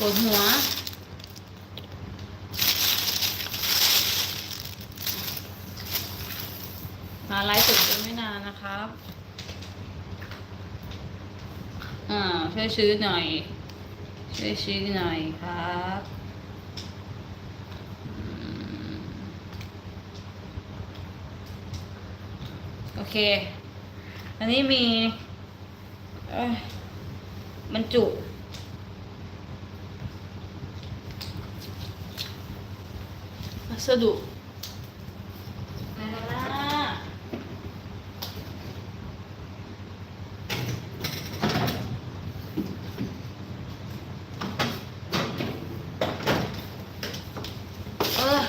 ปวดหัวมาไลฟ์สดกันไม่นานนะครับ อ่า ช่วยซื้อหน่อย ช่วยซื้อหน่อยครับโอเค อันนี้มีเอ้ยบรรจุ สดุอะไรกันล่ะเออ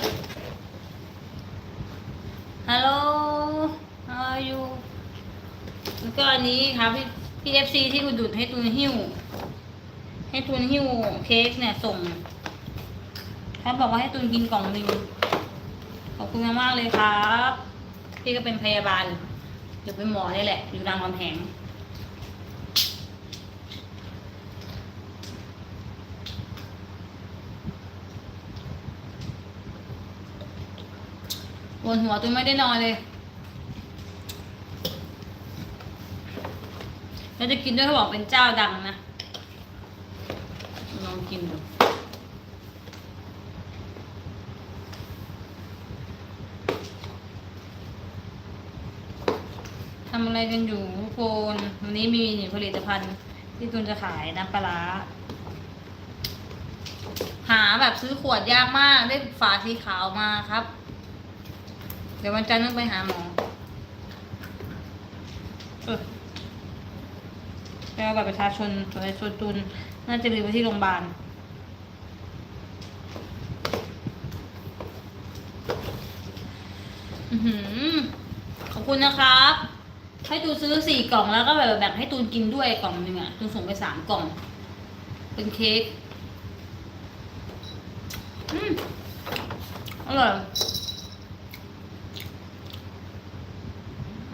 ฮัลโหล how are you แล้วก็อันนี้ครับพี่พี่เอฟซีที่อุดหนุนให้ตูนหิ้ว ให้ตูนหิ้วเค้กเนี่ยส่งเขาบอกว่าให้ตูนกินกล่องหนึ่งขอบ คุณมากเลยครับ พี่ก็เป็นพยาบาลหรือเป็นหมอนี่แหละ อยู่รามคำแหงปวดหัวตูนไม่ได้นอนเลย แล้วจะกินด้วยเขาบอกเป็นเจ้าดังนะ ลองกินดู ทำ อะไรกันอยู่ทุกคนวันนี้มีผลิตภัณฑ์ที่ตุนจะขายน้ำปลาร้าหาแบบซื้อขวดยากมากได้ฝาสีขาวมาครับ เดี๋ยววันจันทร์ต้องไปหาหมอเออไปเอาบัตรประชาชนตัวไอ้ส่วนตุนน่าจะลืมไว้ที่โรงพยาบาลอือหือขอบคุณนะครับ ให้ตูนซื้อสี่กล่องแล้วก็แบบแบ่งให้ตูนกินด้วยกล่องหนึ่งอะตูนส่งไปสามกล่อง เป็นเค้กอืมอร่อย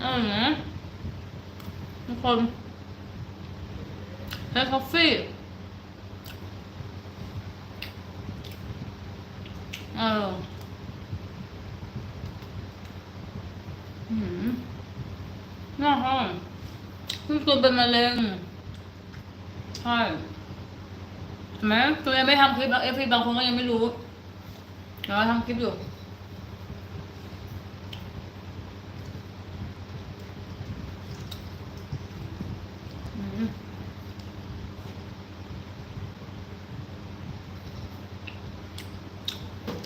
อร่อยนะทุกคนให้คอฟฟี่เออหืม น่าห้องคุณตัวเป็นมะเร็งใช่ไหมตัวยังไม่ทำคลิปเอฟพีบางคนก็ยังไม่รู้เดี๋ยวเราทำคลิปอยู่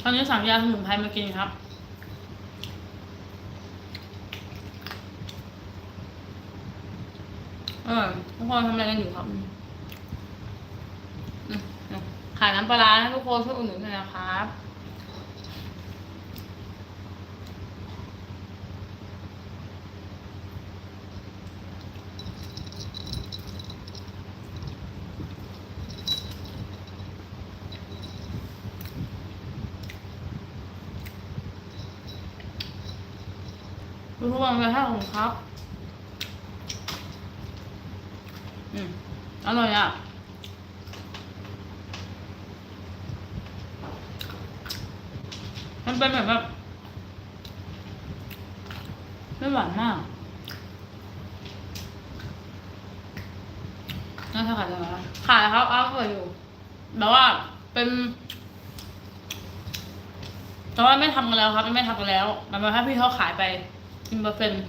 ตอนนี้สั่งยาสมุนไพรมากินครับ เอทุกคนทำอะไรกันอยู่ครับขายน้ำปลาร้าให้ทุกคนช่วยอุดหนุนหน่อยนะครับทุกคนไปให้ผมครับ อืม อร่อยอะ มันเป็นแบบแบบไม่หวานมากน่าจะขายอะไรวขายครับอ้าวเคยอยู่แบบว่าเป็น แต่ว่าไม่ทำกันแล้วครับ ไม่ทำกันแล้วมันเป็นแค่พี่เขาขายไปกินเปอร์เซ็นต์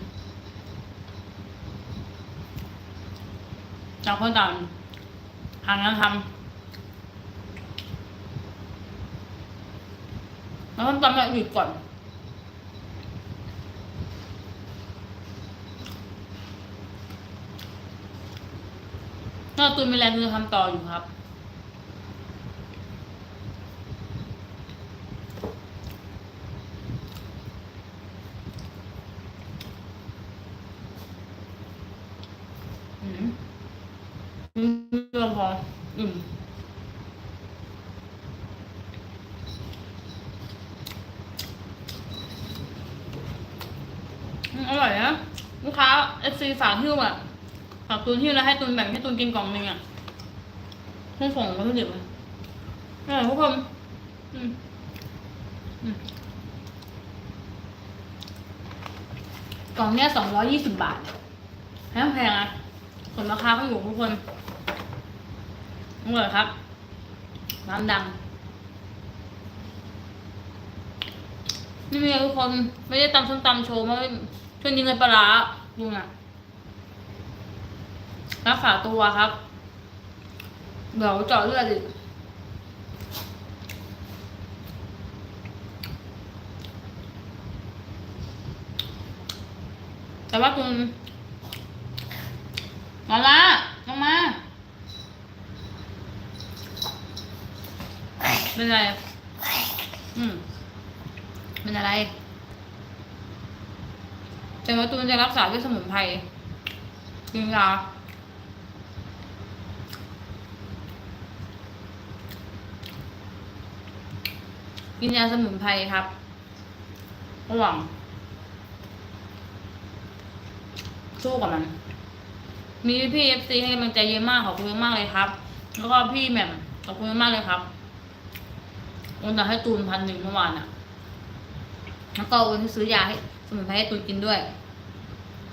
ต่างคนต่างหางานทำแล้วต้องทำแบบหยุดก่อน ถ้าตุนมีแรงตุนจะทำต่ออยู่ครับ อืมอืมเรื่องพ อืมอร่อยนะลูกค้าเอฟซีฝากหิ้วอะฝากตุนหิ้วแล้วให้ตุนแบ่งให้ตุนกินกล่องหนึ่งอะเพิ่งส่งวัตถุดิบมาอร่อยทุกคนอืมอืมกล่องเนี้ยสองร้อยยี่สิบบาทแพงแพงอะส่วนราคาก็อยู่ทุกคน อร่อยครับ ร้านดัง นี่มีทุกคนไม่ได้ตำส้มตำโชว์ม่ช่วยยิงเลยปลาร้าลุงอะรักษาตัวครับ เดี๋ยวเจาะเลือดอีกแต่ว่าคุณมาละลงมา เป็นอะไรอะอืมเป็นอะไร แต่ว่าตูนจะรักษาด้วยสมุนไพรกินยากินยาสมุนไพรครับ ระหว่างสู้กับมัน มีพี่เอฟซีให้กำลังใจเยอะมากขอบคุณมากเลยครับ แล้วก็พี่แหม่มขอบคุณมากเลยครับ โอนตังค์ให้ตูนพันหนึ่งเมื่อวานอะแล้วก็วันที่ซื้อยาให้สมุนไพรให้ตูนกินด้วย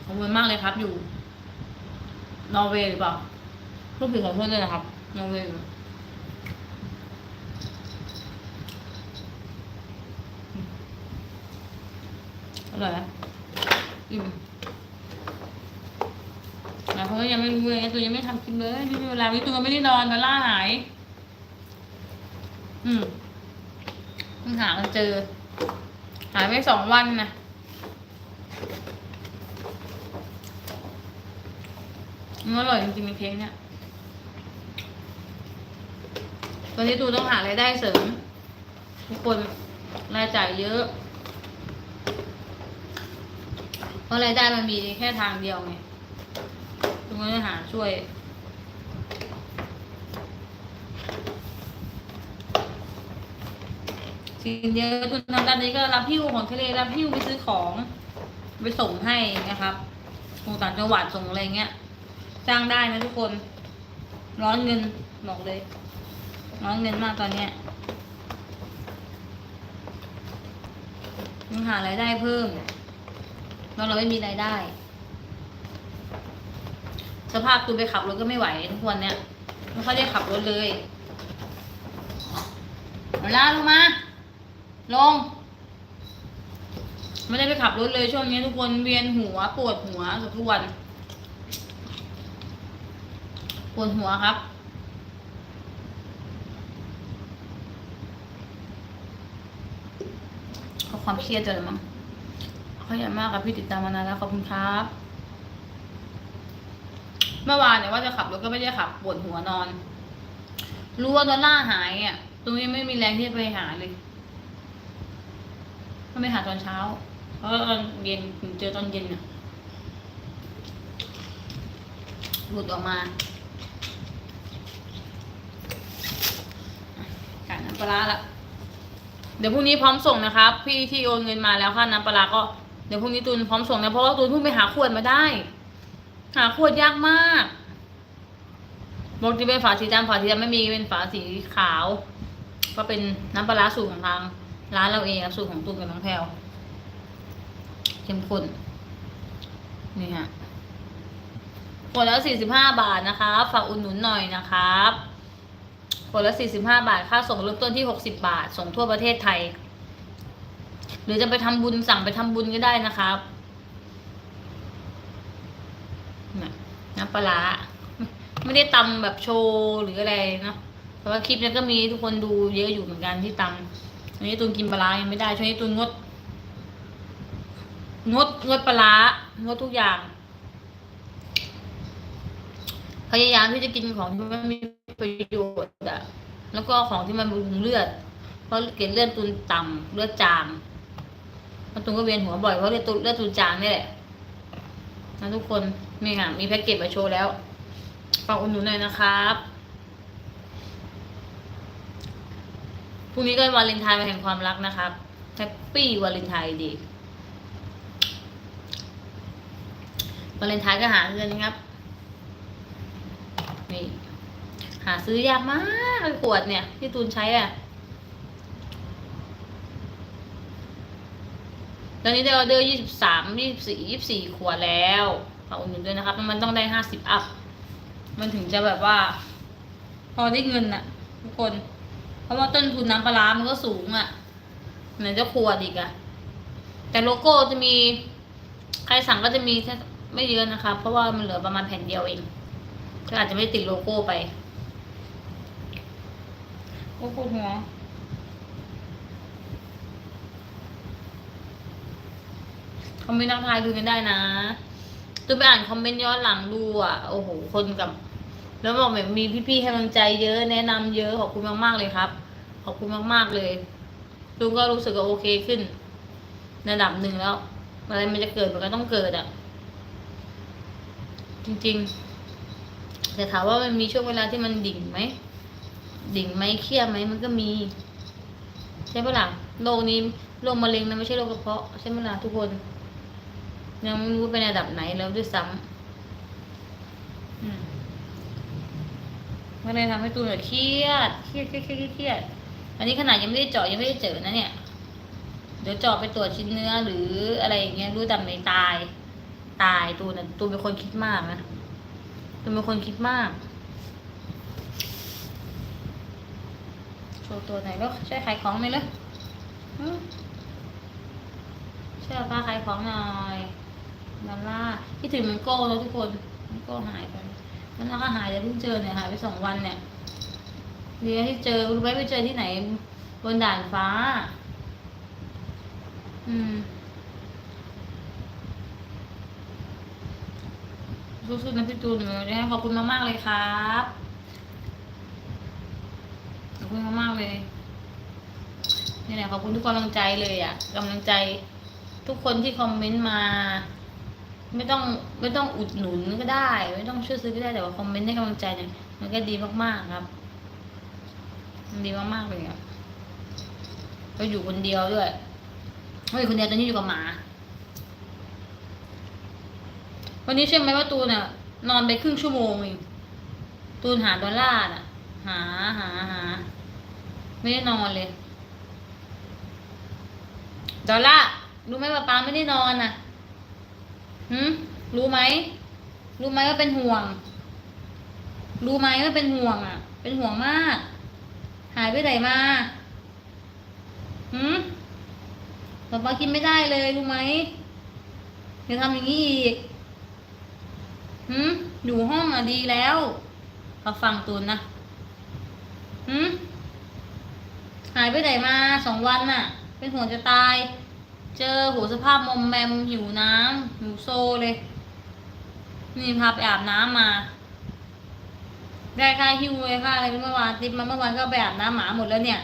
ขอบคุณมากเลยครับ อยู่ นอร์เวย์หรือเปล่าลูกผิดขอโทษด้วยนะครับ นอร์เวย์ออร่อยนะอิ่มหลายคนก็ยังไม่รู้เลยตูนยังไม่ทำกินเลยไม่มีเวลาวิตูนก็ไม่ได้นอนมาล่าหาย อืม เพิ่หากันเจอ หายไปสองวันนะมันอร่อยจริงๆในเค้กเนี่ย ตอนนี้ตูต้องหารายได้เสริม ทุกคนรายจ่ายเยอะ เพราะรายได้มันมีแค่ทางเดียวไงตูก็จะหาช่วย เดียวตูนทำตอนนี้ก็รับพิ้วของทะเลรับพิ้วไปซื้อของ ไปส่งให้นะครับส่งต่างจังหวัดส่งอะไรเงี้ยจ้างได้นะทุกคน ร้อนเงินบอกเลย ร้อนเงินมากตอนเนี้ยยังหารายได้เพิ่มแล้วเราไม่มีรายได้ สภาพตูไปขับรถก็ไม่ไหวทุกวันเนี้ยไม่ค่อยได้ขับรถเลยเอาล่าลงมา ลง ไม่ได้ไปขับรถเลยช่วงนี้ทุกคนเวียนหัวปวดหัวเกับทุกวันปวดหัวครับเพราะความเครียดจะเลยมั้งขยันมากครับพี่ติดตามมานานแล้วขอบคุณครับ เมื่อวานเนี่ยว่าจะขับรถก็ไม่ได้ขับปวดหัวนอน รู้ว่าดอลลาหายอะตรงนี้ไม่มีแรงที่จะไปหาเลย ไม่หาตอนเช้า เพราะตอนเย็นเจอตอนเย็นน่ะหลุดออกมาขายน้ำปลาร้าละ เดี๋ยวพรุ่งนี้พร้อมส่งนะครับ พี่ที่โอนเงินมาแล้วค่าน้ำปลาร้าก็เดี๋ยวพรุ่งนี้ตูนพร้อมส่งนะเพราะว่าตูนเพิ่งไปหาขวดมาได้ หาขวดยากมากบอกจะเป็นฝาสีดำฝาสีดำไม่มีเป็นฝาสีขาว ก็เป็นน้ำปลาร้าสูตรของทาง ร้านเราเองครับสูตรของตูนกับน้องแพลวเข้มข้นนี่ฮะขวดละสี่สิบห้าบาทนะคะฝากอุดหนุนหน่อยนะครับขวดละสี่สิบห้าบาทค่าส่งเริ่มต้นที่หกสิบาท ส่งทั่วประเทศไทย หรือจะไปทำบุญสั่งไปทำบุญก็ได้นะครับน้ำปลาร้าไม่ได้ตำแบบโชว์หรืออะไรเนาะเพราะว่าคลิปนี้ก็มีทุกคนดูเยอะอยู่เหมือนกันที่ตำ อันนี้ตูนกินปลาร้ายังไม่ได้ช่วงนี้ตูนงด งดงดปลาร้างดทุกอย่างพยายามที่จะกินของที่มันมีประโยชน์อะแล้วก็ของที่มันบำรุงเลือด เพราะเกล็ดเลือดตูนต่ำเลือดจางแล้วตูนก็เวียนหัวบ่อยเพราะเลือดตูนเลือดตูนจางนี่แหละนะทุกคนนี่ค่ะมีแพ็กเกจมาโชว์แล้วฝากอุดหนุนหน่อยนะครับ รุ่งนี้ก็วาเลนไทน์มาแห่งความรักนะครับแฮปปี้วาเลนไทน์ดีวาเลนไทน์ก็หาเงินครับนี่หาซื้อยากมากขวดเนี่ย ที่ตูนใช้อะตอนนี้ได้ออเดอร์ยี่สิบสามยี่สิบสี่ยี่สิบสี่ขวดแล้วฝากอุดหนุนด้วยนะครับ มันต้องได้ห้าสิบอัพ มันถึงจะแบบว่า พอได้เงินน่ะทุกคน เพราะว่าต้นทุนน้ำปลาร้ามันก็สูงอะไหนจะขวดอีกอะ แต่โลโก้จะมี ใครสั่งก็จะมีแค่ไม่เยอะนะคะ เพราะว่ามันเหลือประมาณแผ่นเดียวเองก็อาจจะไม่ติดโลโก้ไปโอ้ปวดหัวคอมเมนต์ทักทายดูกันได้นะตัวไปอ่านคอมเมนต์ย้อนหลังดูอะ โอ้โห คนกับ แล้วบอกแบบมีพี่ๆให้กำลังใจเยอะแนะนำเยอะขอบคุณมากๆเลยครับ ขอบคุณมากๆเลยลุงก็รู้สึกว่าโอเคขึ้นระดับหนึ่งแล้ว อะไรมันจะเกิดมันก็ต้องเกิดอะ จริงๆ แต่ถามว่ามันมีช่วงเวลาที่มันดิ่งไหม ดิ่งไหมเครียดไหมมันก็มี ใช่ปะล่ะโรคนี้โรคมะเร็งนะไม่ใช่โรคกระเพาะใช่ไหมล่ะทุกคน ยังไม่รู้เป็นระดับไหนแล้วด้วยซ้ำอืม ก็เลยทำให้ตูนเครียดเครียดเครียดเครียดเครียดอันนี้ขนาดยังไม่ได้เจาะยังไม่ได้เจอนะเนี่ย เดี๋ยวเจาะไปตรวจชิ้นเนื้อหรืออะไรอย่างเงี้ยรู้แต่ไม่ตาย ตายตูน่ะตูนเป็นคนคิดมากนะตูนเป็นคนคิดมากโชว์ตัวไหนล้วช่วยขายของหน่เลยอืมช่วยเอาผ้าขายของหน่อยดอลล่าร์คิดถึงมันโก้แล้วทุกคนมันโก้หายไป มันก็หายแต่เพิ่งเจอเนี่ยหายไปสองวันเนี่ยเดียวที่เจอรู้ไหมไปเจอที่ไหน บนด่านฟ้า อืมสู้ๆนะพี่ตูนเลยนะขอบคุณมากๆเลยครับขอบคุณมากๆเลยนี่แหละขอบคุณทุกกำลังใจเลยอะกำลังใจทุกคนที่คอมเมนต์มา ไม่ต้องไม่ต้องอุดหนุนก็ได้ ไม่ต้องช่วยซื้อก็ได้แต่ว่าคอมเมนต์ให้กำลังใจเนี่ยมันก็ดีมากๆครับมันดีมากๆเลยอะเราอยู่คนเดียวด้วยเราอยู่คนเดียวตอนนี้อยู่กับหมา วันนี้เชื่อไหมว่าตูนอะนอนไปครึ่งชั่วโมงเองตูนหาดอลลาร์อะหาหาหาไม่ได้นอนเลย ดอลลาร์รู้ไหมว่าป้าไม่ได้นอนอะ หืมรู้ไหม รู้ไหมว่าเป็นห่วง รู้ไหมว่าเป็นห่วงอะ เป็นห่วงมาก หายไปไหนมาหืมป๊าป้ากินไม่ได้เลยรู้ไหมอย่าทำอย่างนี้อีกหืมอยู่ห้องอะดีแล้วเขาฟังตูนนะหืมหายไปไหนมาสองวันน่ะ เป็นห่วงจะตาย เจอโหสภาพมอมแมมหิวน้ำหิวโซเลย นี่พาไปอาบน้ำมา ได้ค่าหิวเลยค่าอะไรเมื่อวานติปมาเมื่อวานก็ไปอาบน้ำหมาหมดแล้วเนี่ย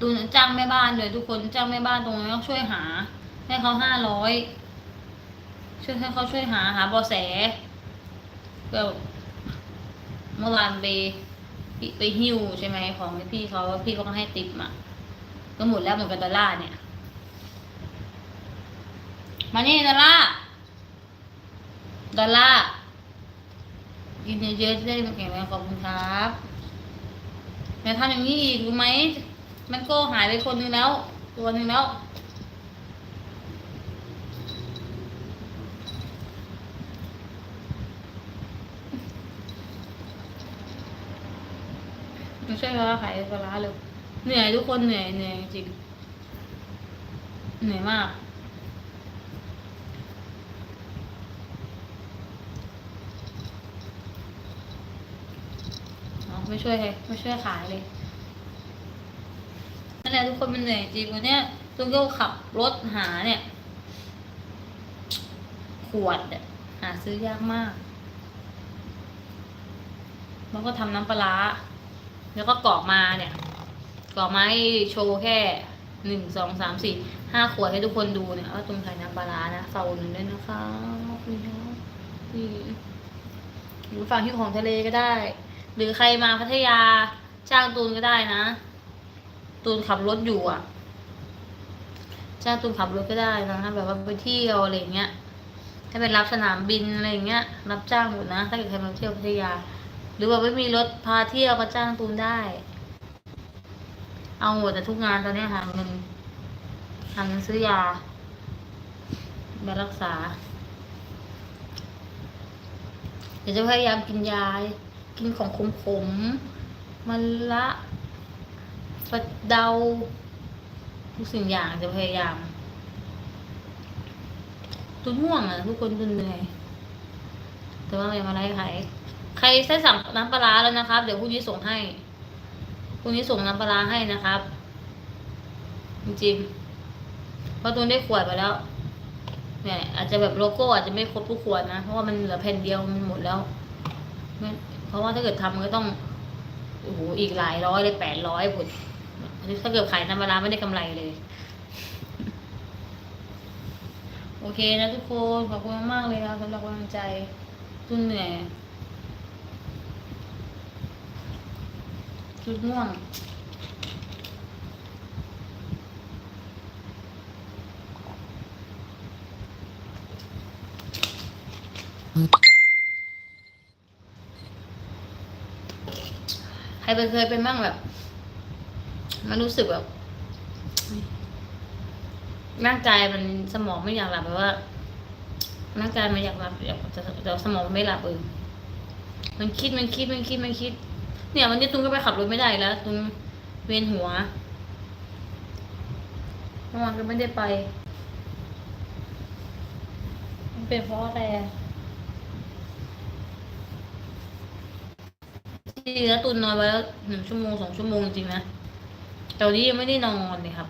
ตูนจ้างแม่บ้านเลยทุกคนจ้างแม่บ้านตรงนี้ต้องช่วยหา ให้เขาห้าร้อยช่วยให้เขาช่วยหาหาเบอแสก็เมื่อวานไปไปหิ้วใช่ไหมของพี่เขาพี่เขาก็ให้ติปมาก็หมดแล้วหมดกับดอลลาร์เนี่ย มานี่ดอลลาดอลลากินเยอะๆจะได้มาแข็งแรงขอบคุณครับอย่าทำอย่างนี้อีกรู้ไหม มันก็หายไปคนนึงแล้ว ตัวนึงแล้วไม่ใช่ว่าขายปลาร้าเลยเหนื่อยทุกคนเหนื่อยเหนื่อยจริงเหนื่อยมาก เอา ไม่ช่วยเลยไม่ช่วยขายเลยนั่นแหละทุกคนมันเหนื่อยจริงวันเนี้ยตุนก็ขับรถหาเนี่ย ขวดเนี่ยหาซื้อยากมาก แล้วก็ทำน้ำปลาร้าแล้วก็กรอกมาเนี่ยกรอกมาให้โชว์แค่หนึ่งสองสามสี่ห้าขวดให้ทุกคนดูเนี่ยว่าตุนขายน้ำปลาร้านะฝาหนุนด้วยนะคะคุณครับนี่หรือฝั่งที่ของทะเลก็ได้ หรือใครมาพัทยาจ้างตูนก็ได้นะ ตูนขับรถอยู่อะ จ้างตูนขับรถก็ได้นะแบบว่าไปเที่ยวอะไรอย่างเงี้ยให้ไปรับสนามบินอะไรอย่างเงี้ย รับจ้างหมดนะ ถ้าเกิดใครมาเที่ยวพัทยา หรือว่าไม่มีรถพาเที่ยวก็จ้างตูนได้ เอาหมดแต่ทุกงานตอนนี้หาเงินหาเงินซื้อยามารักษาเดี๋ยวจะพยายามกินยา กินของขมๆมันละฟัดเดาทุกสิ่งอย่างจะพยายามตุนห่วงอะ ทุกคนตุนเหนื่อยแต่ว่ายังมาไล่ใครใครใช้สั่งน้ำปลาร้าแล้วนะครับ เดี๋ยวพรุ่งนี้ส่งให้พรุ่งนี้ส่งน้ำปลาร้าให้นะครับ จริงๆเพราะตุนได้ขวดไปแล้วเนี่ยอาจจะแบบโลโก้อาจจะไม่ครบทุกขวดนะ เพราะว่ามันเหลือแผ่นเดียวมันหมดแล้วไม่เพ ราะว่าถ้าเกิดทำมันก็ต้องโอ้โหอีกหลายร้อยเลยแปดร้อยผุดถ้าเกิดขายน้ำปลาร้าไม่ได้กำไรเลย โอเคนะทุกคนขอบคุณมากๆเลยครับสำหรับกำลังใจตุนเหนื่อยจุดง่วง ใครเป็นเคยเป็นบ้างแบบ มันรู้สึกแบบร่างกายมันสมองไม่อยากหลับแบบว่าร่างกายมันอยากหลับอยากแต่แต่สมองไม่หลับเออมันคิดมันคิดมันคิดมันคิด เนี่ยวันนี้ตุ้งก็ไปขับรถไม่ได้แล้ว ตุ้งเวียนหัวเมื่อวานก็ไม่ได้ไป มันเป็นเพราะอะไรอะ จ ริงๆแล้วตุนนอนไปแล้วหนึ่งชั่วโมงสองชั่วโมงจริงนะแต่วันนี้ยังไม่ได้นอนเลยครับ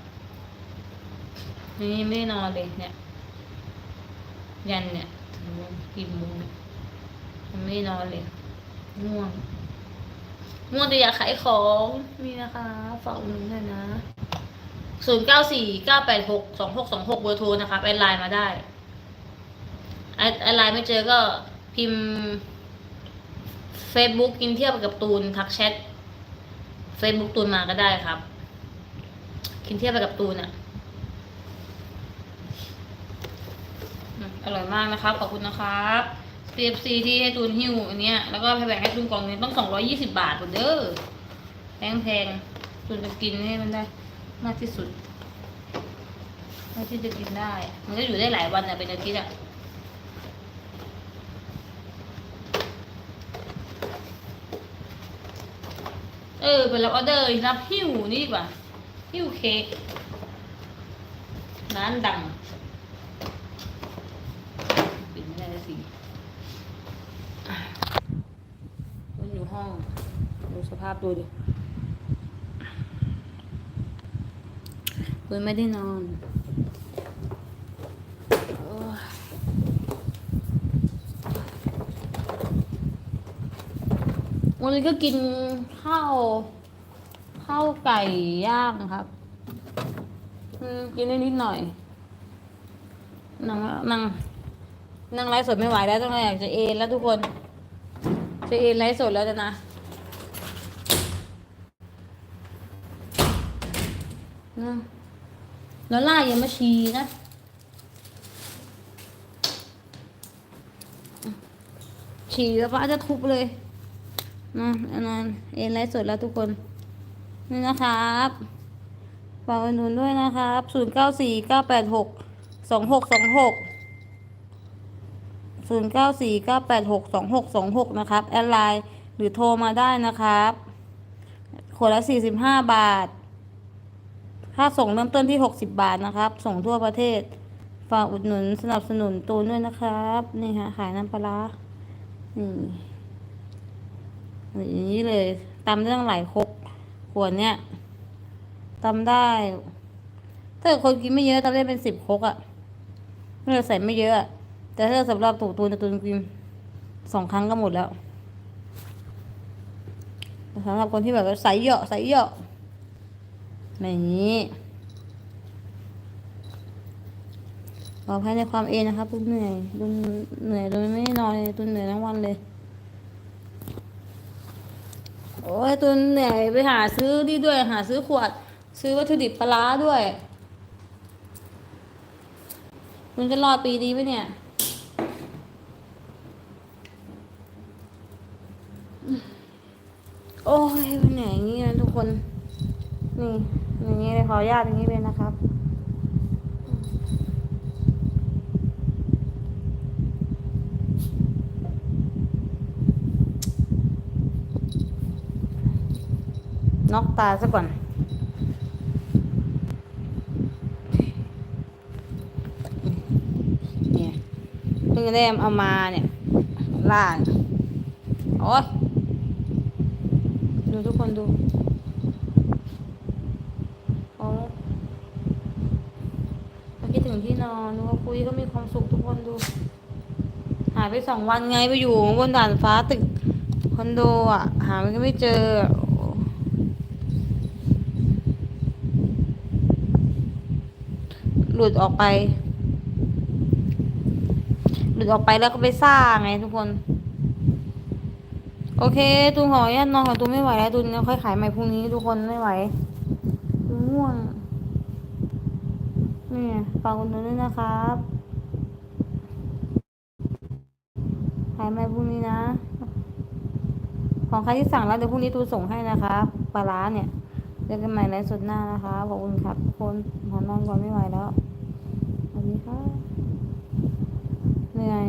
นนี้ยังไม่ได้นอนเลยเนี่ย ยันเนี่ยถึงกี่โมงเนี่ยยังไม่ได้นอนเลยง่วงง่วงแต่อยากขายของนี่นะคะฝากอุดหนุนด้วยนะศูนย์เก้าสี่เก้าแปดหกสองหกสองหกเบอร์โทรนะครับแอดไลน์มาได้แอดแอดไลน์ไม่เจอก็พิมพ์ Facebook กินเที่ยวไปกับตูนทักแชท Facebook ตูนมาก็ได้ครับ กินเที่ยวไปกับตูนอะ่ะอร่อยมากนะครับ ขอบคุณนะครับ CFC ที่ให้ตูนหิ้วอันเนี้ยแล้วก็แบ่งให้ตูนกล่องนึงต้องสองร้อยี่สิบาทหมดเด้อแพงแพงๆตูนจะกินให้มันได้ มากที่สุดเท่าที่จะกินได้ มันก็อยู่ได้หลายวันอะเป็นอาทิตย์อะ เออเป็นรับออเดอร์รับหิ้วนี่ดีกว่าหิ้วเค้กร้านดังปิดไม่ได้สิอะมันอยู่ห้อง ดูสภาพดูดิคุณไม่ได้นอนโอ้ย วันนี้ก็กินข้าวข้าวไก่ย่างครับอืมกินได้นิดหน่อยนั่งนั่งนั่งไลฟ์สดไม่ไหวแล้วต้องอยากจะเอนแล้วทุกคน จะเอนไลฟ์สดแล้วนะนะแล้วล่ายังมาชีนะฉี่แล้วป้าจะทุบเลย นะอันนั้นเอ็นไลฟ์สดแล้วทุกคน นี่นะครับฝากอุดหนุนด้วยนะครับศูนย์เก้าสี่เก้าแปดหกสองหกสองหกศูนย์เก้าสี่เก้าแปดหกสองหกสองหกนะครับ แอดไลน์หรือโทรมาได้นะครับขวดละสี่สิบห้าบาท ค่าส่งเริ่มต้นที่หกสิบบาทนะครับ ส่งทั่วประเทศ ฝากอุดหนุนสนับสนุนตูนด้วยนะครับ นี่ฮะขายน้ำปลาร้านี่ อย่างนี้เลยตำได้ตั้งหลายคกขวดเนี้ยตำได้ ถ้าคนกินไม่เยอะตำได้เป็นสิบคกอะ่ะถ้าเราใส่ไม่เยอะอะ แต่ถ้าสำหรับตูตูนตูนกินสองครั้งก็หมดแล้วสำหรับคนที่แบบว่าใส่เยาะใส่เยาะแบบนี้ขออภัยในความเอ็นะครับตุนเหนื่อยตุนเหนื่อยโดยไม่นอนเลยตุนเหนื่อยทั้งวันเลย โอ้ยตุนเหนื่อยไปหาซื้อนี่ด้วย หาซื้อขวด ซื้อวัตถุดิบปลาด้วยตุนจะรอดปีนี้ไหมเนี่ยโอ้ยเหนื่อยอย่างนี้นะทุกคน นี่อย่างนี้เลยขออนุญาตอย่างนี้เลยนะครับ น็อกตาซะก่อนเนี่ยเพิ่งได้เอามาเนี่ยล่างโอ้ยดูทุกคนดูโอ้มาคิดถึงที่นอนดูว่าคุยก็มีความสุขทุกคนดู หายไปสองวันไงไปอยู่บนด่านฟ้าตึกคอนโดอะ หามันก็ไม่เจอโอ้ หลุดออกไป หลุดออกไปแล้วก็ไปซ่าไงทุกคน โอเคตูนขออนุญาตนอนกับตูนไม่ไหวแล้วตูนค่อยขายใหม่พรุ่งนี้ทุกคนไม่ไหวตูนง่วงนี่ฝากคุณตูนด้วยนะครับขายใหม่พรุ่งนี้นะ ของใครที่สั่งแล้วเดี๋ยวพรุ่งนี้ตูนส่งให้นะครับปลาร้าเนี่ย เจอกันใหม่ในสุดหน้านะคะ ขอบคุณครับทุกคนหอนอนก่อนไม่ไหวแล้วสวัสดีค่ะเหนื่อย